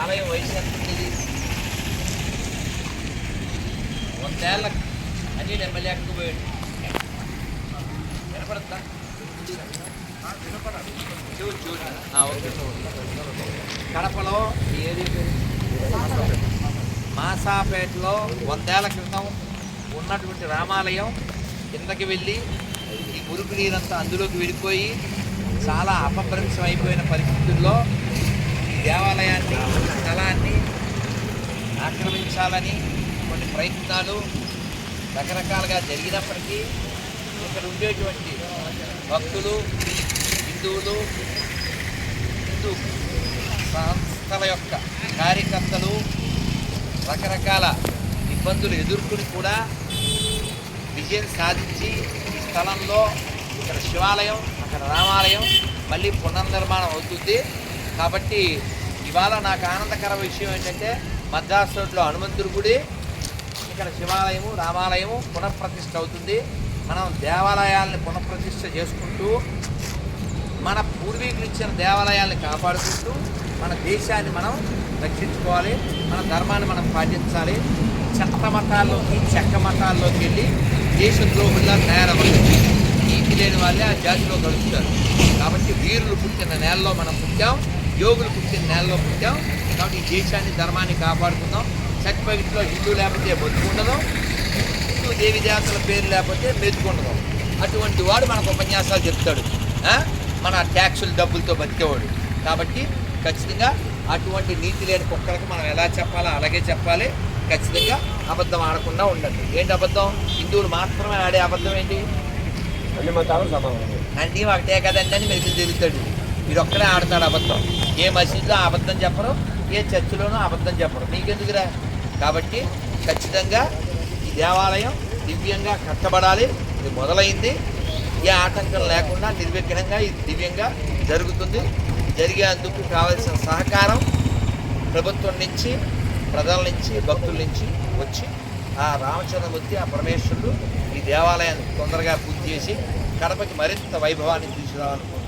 ఆలయం వయసు ఎంత ఉంది? వందేళ్ళ అనిల్ ఎమ్మెల్యే అక్కడికి పోయాడు. వినపడుతుందా కడపలో ఈ మాసాపేటలో వందేళ్ళ క్రితం ఉన్నటువంటి రామాలయం కిందకి వెళ్ళి ఈ మురుకు నీరంతా అందులోకి వెళ్ళిపోయి చాలా అపభ్రంశం అయిపోయిన పరిస్థితుల్లో దేవాలయాన్ని స్థలాన్ని ఆక్రమించాలని కొన్ని ప్రయత్నాలు రకరకాలుగా జరిగినప్పటికీ ఇక్కడ ఉండేటువంటి భక్తులు హిందువులు హిందూ సంస్థల యొక్క కార్యకర్తలు రకరకాల ఇబ్బందులు ఎదుర్కొని కూడా విజయం సాధించి ఈ స్థలంలో ఇక్కడ శివాలయం అక్కడ రామాలయం మళ్ళీ పునర్నిర్మాణం అవుతుంది. కాబట్టి ఇవాళ నాకు ఆనందకర విషయం ఏంటంటే మద్రాసు రోడ్లో హనుమంతుడి గుడి ఇక్కడ శివాలయము రామాలయము పునఃప్రతిష్ఠ అవుతుంది. మనం దేవాలయాల్ని పునఃప్రతిష్ఠ చేసుకుంటూ మన పూర్వీకులు ఇచ్చిన దేవాలయాల్ని కాపాడుకుంటూ మన దేశాన్ని మనం రక్షించుకోవాలి మన ధర్మాన్ని మనం పాటించాలి. చెత్త మతాల్లోకి చెక్క మతాల్లోకి వెళ్ళి దేశద్రోహుల్లా తయారవ్వాలి నీతి లేని వాళ్ళే ఆ జాతిలో గడుపుతారు. కాబట్టి వీరులు పుట్టిన నేలలో మనం పుట్టాం. యోగులు పుట్టిన నేలలో పుట్టాం. కాబట్టి ఈ దేశాన్ని ధర్మాన్ని కాపాడుకుందాం. సర్టిఫికెట్లో హిందూ లేకపోతే బతుకుండదు హిందూ దేవి దేవతల పేరు లేకపోతే మెతుకుండదు అటువంటి వాడు మనకు ఉపన్యాసాలు చెప్తాడు? మన ట్యాక్సుల డబ్బులతో బతికేవాడు. కాబట్టి ఖచ్చితంగా అటువంటి నీతి లేని కుక్కలకు మనం ఎలా చెప్పాలో అలాగే చెప్పాలి. ఖచ్చితంగా అబద్ధం ఆడకుండా ఉండండి. ఏంటి అబద్ధం? హిందువులు మాత్రమే ఆడే అబద్ధం ఏంటి? అన్ని అన్నీ ఒకటే కదండి అని మెరుగు తిరుగుతాడు. మీరు ఒక్కడే ఆడతాడు అబద్ధం. ఏ మసీదులో అబద్ధం చెప్పరు ఏ చర్చిలోనూ అబద్ధం చెప్పరు. నీకెందుకురా కాబట్టి ఖచ్చితంగా ఈ దేవాలయం దివ్యంగా కట్టబడాలి. ఇది మొదలైంది. ఏ ఆటంకం లేకుండా నిర్విఘ్నంగా ఇది దివ్యంగా జరుగుతుంది. జరిగేందుకు కావలసిన సహకారం ప్రభుత్వం నుంచి ప్రజల నుంచి భక్తుల నుంచి వచ్చి ఆ రామచంద్రమూర్తి ఆ పరమేశ్వరుడు ఈ దేవాలయాన్ని తొందరగా పూర్తి చేసి కడపకి మరింత వైభవాన్ని తీసుకురావాలనుకుంటున్నాను